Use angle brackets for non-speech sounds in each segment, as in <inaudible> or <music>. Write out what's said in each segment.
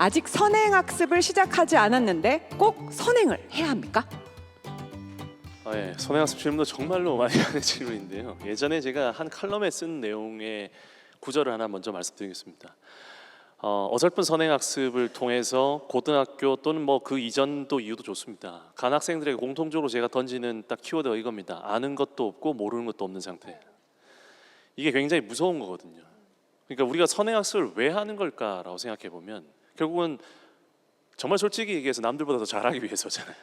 아직 선행 학습을 시작하지 않았는데 꼭 선행을 해야 합니까? 아, 예. 선행학습 질문도 정말로 많이 <laughs> 하는 질문인데요. 예전에 제가 한 칼럼에 쓴 내용의 구절을 하나 먼저 말씀드리겠습니다. 어, 어설픈 선행학습을 통해서 고등학교 또는 뭐 그 이전도 이유도 좋습니다. 간 학생들에게 공통적으로 제가 던지는 딱 키워드가 이겁니다. 아는 것도 없고 모르는 것도 없는 상태. 이게 굉장히 무서운 거거든요. 그러니까 우리가 선행학습을 왜 하는 걸까라고 생각해 보면 결국은 정말 솔직히 얘기해서 남들보다 더 잘하기 위해서잖아요.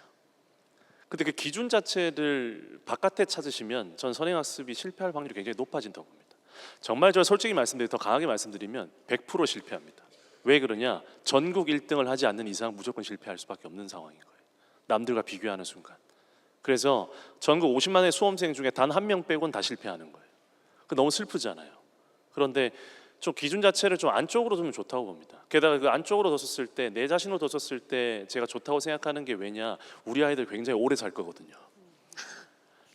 근데 그 기준 자체를 바깥에 찾으시면 전 선행학습이 실패할 확률이 굉장히 높아진다고 봅니다. 정말 저 솔직히 말씀드리 더 강하게 말씀드리면 100% 실패합니다. 왜 그러냐? 전국 1등을 하지 않는 이상 무조건 실패할 수밖에 없는 상황인 거예요. 남들과 비교하는 순간. 그래서 전국 50만의 수험생 중에 단 한 명 빼곤 다 실패하는 거예요. 그 너무 슬프잖아요. 그런데 좀 기준 자체를 좀 안쪽으로 두면 좋다고 봅니다. 게다가 그 안쪽으로 뒀었을 때 내 자신으로 뒀었을 때 제가 좋다고 생각하는 게 왜냐? 우리 아이들 굉장히 오래 살 거거든요.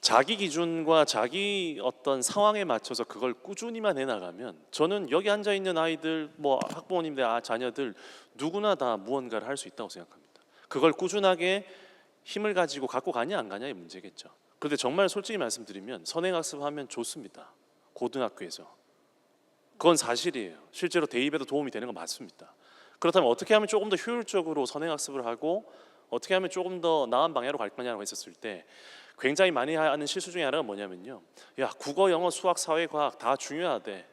자기 기준과 자기 어떤 상황에 맞춰서 그걸 꾸준히만 해 나가면 저는 여기 앉아 있는 아이들 뭐 학부모님들 아 자녀들 누구나 다 무언가를 할 수 있다고 생각합니다. 그걸 꾸준하게 힘을 가지고 갖고 가냐 안 가냐의 문제겠죠. 그런데 정말 솔직히 말씀드리면 선행학습하면 좋습니다. 고등학교에서 그건 사실이에요. 실제로 대입에도 도움이 되는 건 맞습니다. 그렇다면 어떻게 하면 조금 더 효율적으로 선행학습을 하고 어떻게 하면 조금 더 나은 방향으로 갈 거냐고 했었을 때 굉장히 많이 하는 실수 중에 하나가 뭐냐면요. 야 국어, 영어, 수학, 사회, 과학 다 중요하대.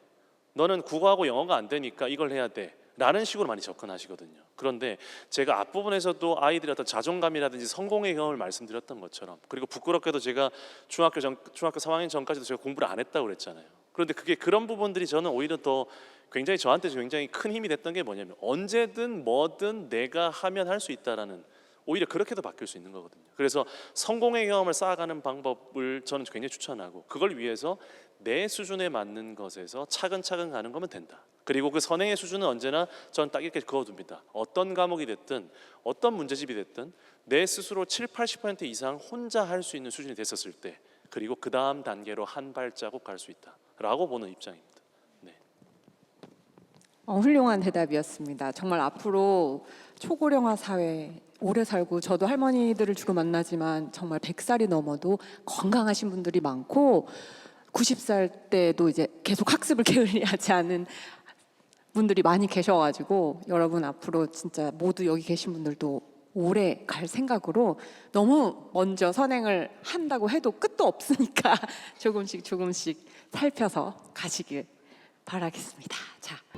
너는 국어하고 영어가 안 되니까 이걸 해야 돼. 라는 식으로 많이 접근하시거든요. 그런데 제가 앞부분에서도 아이들의 어떤 자존감이라든지 성공의 경험을 말씀드렸던 것처럼 그리고 부끄럽게도 제가 중학교 전 중학교 3학년 전까지도 제가 공부를 안 했다고 그랬잖아요. 그런데 그게 그런 부분들이 저는 오히려 더 굉장히 저한테 굉장히 큰 힘이 됐던 게 뭐냐면 언제든 뭐든 내가 하면 할 수 있다라는 오히려 그렇게도 바뀔 수 있는 거거든요. 그래서 성공의 경험을 쌓아가는 방법을 저는 굉장히 추천하고 그걸 위해서 내 수준에 맞는 것에서 차근차근 가는 거면 된다. 그리고 그 선행의 수준은 언제나 저는 딱 이렇게 그어둡니다. 어떤 과목이 됐든 어떤 문제집이 됐든 내 스스로 7, 80% 이상 혼자 할 수 있는 수준이 됐었을 때 그리고 그 다음 단계로 한 발자국 갈 수 있다 라고 보는 입장입니다. 네. 어, 훌륭한 대답이었습니다. 정말 앞으로 초고령화 사회 오래 살고 저도 할머니들을 주로 만나지만 정말 100살이 넘어도 건강하신 분들이 많고 90살 때도 이제 계속 학습을 <laughs> 게을리하지 않은 분들이 많이 계셔가지고 여러분 앞으로 진짜 모두 여기 계신 분들도 오래 갈 생각으로 너무 먼저 선행을 한다고 해도 끝도 없으니까 <laughs> 조금씩 조금씩 살펴서 가시길 바라겠습니다. 자.